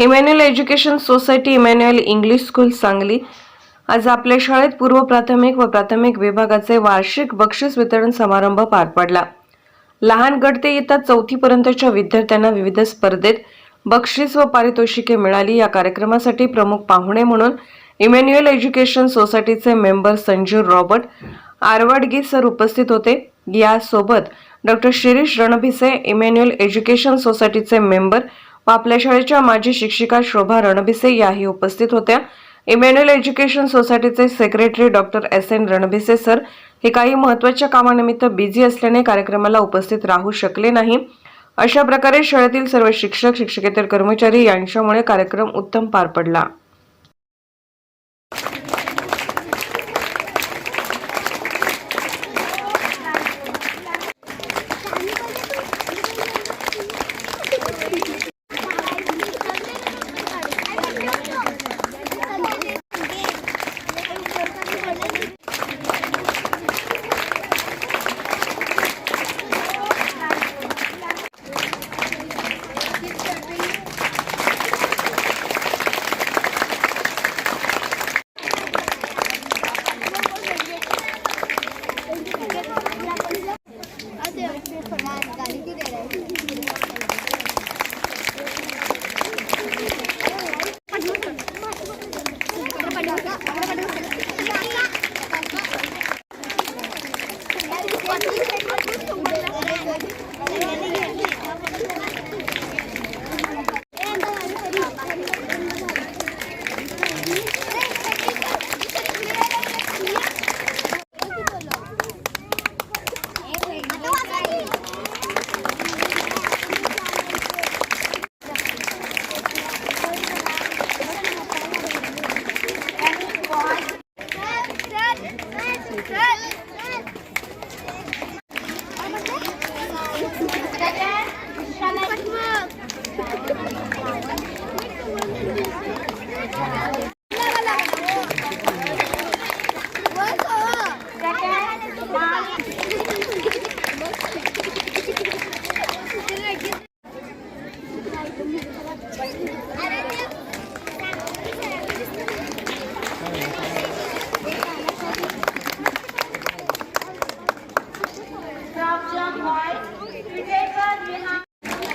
Emmanuel education society Emmanuel English school Sangli. आज आपल्या शाळेत पूर्व प्राथमिक व प्राथमिक विभागाचे वार्षिक बक्षीस वितरण समारंभ पार पडला. लहान गट ते इयत्ता चौथीपर्यंतच्या विद्यार्थ्यांना विविध स्पर्धेत बक्षीस व पारितोषिके मिळाली. या कार्यक्रमासाठी प्रमुख पाहुणे म्हणून इमॅन्युअल एज्युकेशन सोसायटीचे member Sanjeev Robert Arwadgi sir उपस्थित होते. यासोबत doctor Shirish Ranbhise Emmanuel education सोसायटीचे मेंबर आपल्या शाळेच्या माजी शिक्षिका शोभा रणभिसे याही उपस्थित होत्या. इमॅन्युअल एज्युकेशन सोसायटीचे secretary doctor S N Ranbhise sir हे काही महत्त्वाच्या कामानिमित्त बिझी असल्याने कार्यक्रमाला उपस्थित राहू शकले नाही. अशा प्रकारे शाळेतील सर्व शिक्षक शिक्षकेतर कर्मचारी यांच्यामुळे कार्यक्रम उत्तम पार पडला.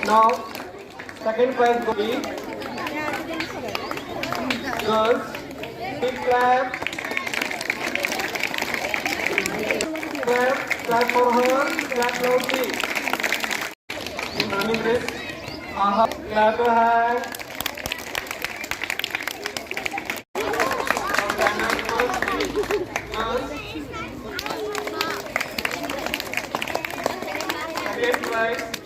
Now, second prize will be girls. Big clap. Clap, clap for her. Clap loudly. Running race. Uh-huh. Clap your hands. Second prize.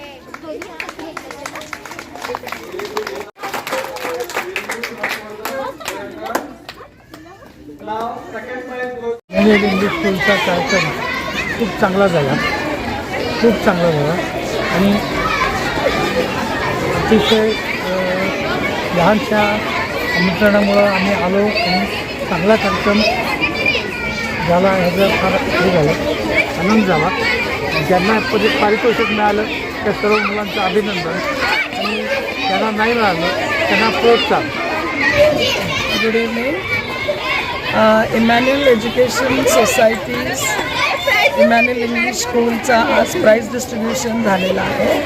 prize English स्कूलचा कार्यक्रम खूप चांगला झाला. खूप चांगला झाला. आणि अतिशय लहानशा आमंत्रणामुळं आम्ही आलो आणि चांगला कार्यक्रम झाला ह्याचं फार हे झालं आनंद झाला. ज्यांना परि पारितोषिक मिळालं त्या सर्व मुलांचं अभिनंदन. आणि त्यांना नाही मिळालं त्यांना प्रोत्साहन. Good evening Emmanuel education society's Emmanuel English स्कूलचा आज प्राईज डिस्ट्रीब्युशन झालेला आहे.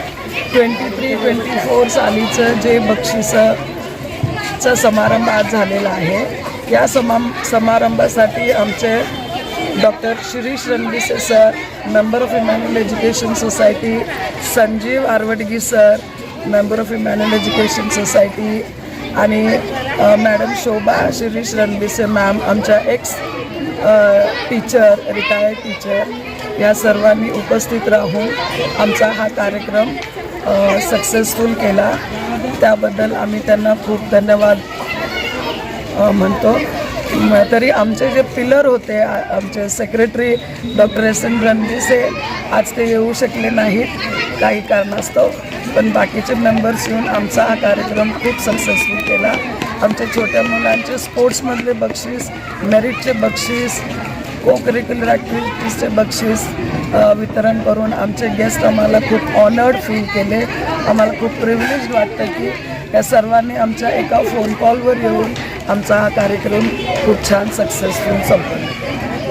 ट्वेंटी थ्री ट्वेंटी फोर सालीचं जे बक्षिसाचा समारंभ आज झालेला आहे. या समा समारंभासाठी आमचे doctor Shirish Ranvise sir member of Emmanuel education society Sanjeev Arwadgi sir member of Emmanuel education society आणि मॅडम शोभा शिरीष रणबिसे मॅम आमच्या एक्स टीचर रिटायर्ड टीचर या सर्वांनी उपस्थित राहून आमचा हा कार्यक्रम सक्सेसफुल केला. त्याबद्दल आम्ही त्यांना खूप धन्यवाद म्हणतो. तरी आमचे जे पिलर होते आमचे secretary doctor S N Randise आज ते येऊ शकले नाहीत काही कारणास्तव. पण बाकीचे मेंबर्स येऊन आमचा हा कार्यक्रम खूप सक्सेसफुल केला. आमच्या छोट्या मुलांचे स्पोर्ट्समधले बक्षीस मेरिटचे बक्षीस को करिक्युलर ॲक्टिव्हिटीजचे बक्षीस वितरण करून आमचे गेस्ट आम्हाला खूप ऑनर्ड फील केले. आम्हाला खूप प्रिव्हिलेज वाटतं की या सर्वांनी आमच्या एका फोन कॉलवर येऊन आमचा हा कार्यक्रम खूप छान सक्सेसफुल संपला.